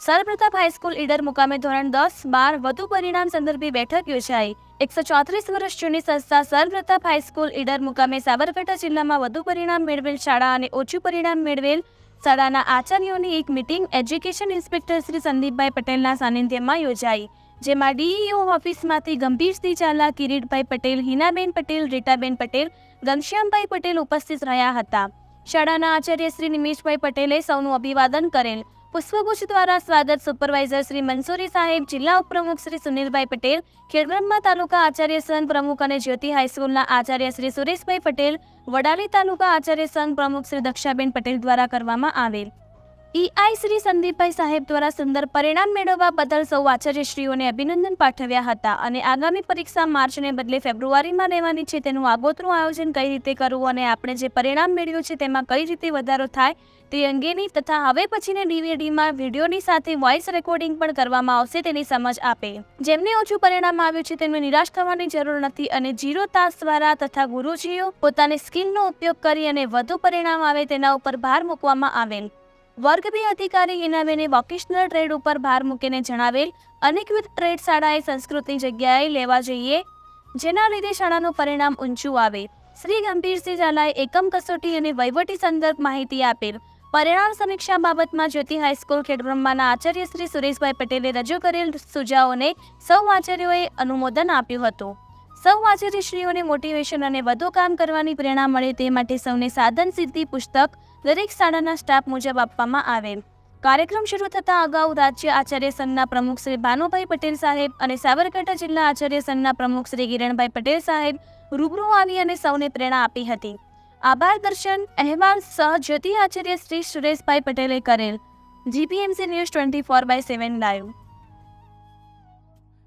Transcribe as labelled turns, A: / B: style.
A: સર્વપ્રતાપ high school Idar મુકામે ધોરણ દસ બાર વધુ પરિણામ સંદર્ભે બેઠક યોજાઈ. એકસો ચોત્રીસ વર્ષ જૂની સંસ્થા સરપ્રતાપ હાઈસ્કૂલ ઈડર મુકામે સાબરકાંઠા જિલ્લામાં વધુ પરિણામ મેળવેલ શાળા અને ઓછું પરિણામ મેળવેલ શાળાના આચાર્યોની એક મિટિંગ એજ્યુકેશન ઇન્સ્પેક્ટર શ્રી સંદીપભાઈ પટેલના સાનિધ્યમાં યોજાઈ, જેમાં ડીઈઓ ઓફિસમાંથી ગંભીરસિંહ ઝાલા કિરીટભાઈ પટેલ, હિનાબેન પટેલ, રીટાબેન પટેલ, ઘનશ્યામભાઈ પટેલ ઉપસ્થિત રહ્યા હતા. શાળાના આચાર્ય શ્રી નિમેશભાઈ પટેલે સૌનું અભિવાદન કરેલ. પુષ્પગુચ્છ દ્વારા સ્વાગત સુપરવાઇઝર શ્રી મંસૂરી સાહેબ, જિલ્લા ઉપપ્રમુખ શ્રી સુનિલભાઈ પટેલ, ખેડબ્રહ્મા તાલુકા આચાર્ય સંઘ પ્રમુખ અને જ્યોતિ હાઈસ્કૂલના આચાર્ય શ્રી સુરેશભાઈ પટેલ, વડાલી તાલુકા આચાર્ય સંઘ પ્રમુખ શ્રી દક્ષાબેન પટેલ દ્વારા કરવામાં આવેલ ઈઆઈ શ્રી સંદીપભાઈ સાહેબ દ્વારા સુંદર પરિણામ મેળવવા બદલ સૌ આચાર્યશ્રીઓને અભિનંદન પાઠવ્યા હતા અને આગામી પરીક્ષા માર્ચને બદલે ફેબ્રુઆરીમાં રહેવાની છે તેનું આગોતરું આયોજન કઈ રીતે કરવું અને આપણે જે પરિણામ મેળવ્યું છે તેમાં કઈ રીતે વધારો થાય તે અંગેની તથા હવે પછીની ડીવીડીમાં વિડીયોની સાથે વોઇસ રેકોર્ડિંગ પણ કરવામાં આવશે તેની સમજ આપે. જેમને ઓછું પરિણામ આવ્યું છે તેમને નિરાશ થવાની જરૂર નથી અને જીરો તાસ દ્વારા તથા ગુરુજીઓ પોતાની સ્કિલનો ઉપયોગ કરી અને વધુ પરિણામ આવે તેના ઉપર ભાર મૂકવામાં આવેલ. વર્ગ બે અધિકારી હિનાબેને વોકેશનલ ટ્રેડ ઉપર ભાર મૂકીને જણાવેલ અનેકવિધ ટ્રેડ શાળાએ સંસ્કૃતની જગ્યાએ લેવા જોઈએ, જેના લીધે શાળાનું પરિણામ ઊંચું આવે. શ્રી ગંભીરસિંહ ઝાલાએ એકમ કસોટી અને વહીવટી સંદર્ભ માહિતી આપેલ. પરિણામ સમીક્ષા બાબતમાં જ્યોતિ હાઈસ્કૂલ ખેડબ્રહ્માના આચાર્ય શ્રી સુરેશભાઈ પટેલે રજૂ કરેલ સુઝાવોને સૌ આચાર્યોએ અનુમોદન આપ્યું હતું. સૌ આચાર્યશ્રીઓને મોટિવેશન અને વધુ કામ કરવાની પ્રેરણા મળે તે માટે સૌને સાધન સિદ્ધિ પુસ્તક દરેક શાળાના સ્ટાફ મુજબ આપવામાં આવેલ કાર્યક્રમ શરૂ થતાં અગાઉ રાજ્ય આચાર્ય સંઘના પ્રમુખ શ્રી ભાનુભાઈ પટેલ સાહેબ અને સાબરકાંઠા જિલ્લા આચાર્ય સંઘના પ્રમુખ શ્રી કિરણભાઈ પટેલ સાહેબ રૂબરૂ આવી અને સૌને પ્રેરણા આપી હતી. આભાર દર્શન, અહેવાલ સહ જ્યોતિ આચાર્ય શ્રી સુરેશભાઈ પટેલે કરેલ. GPMC news twenty four by seven live.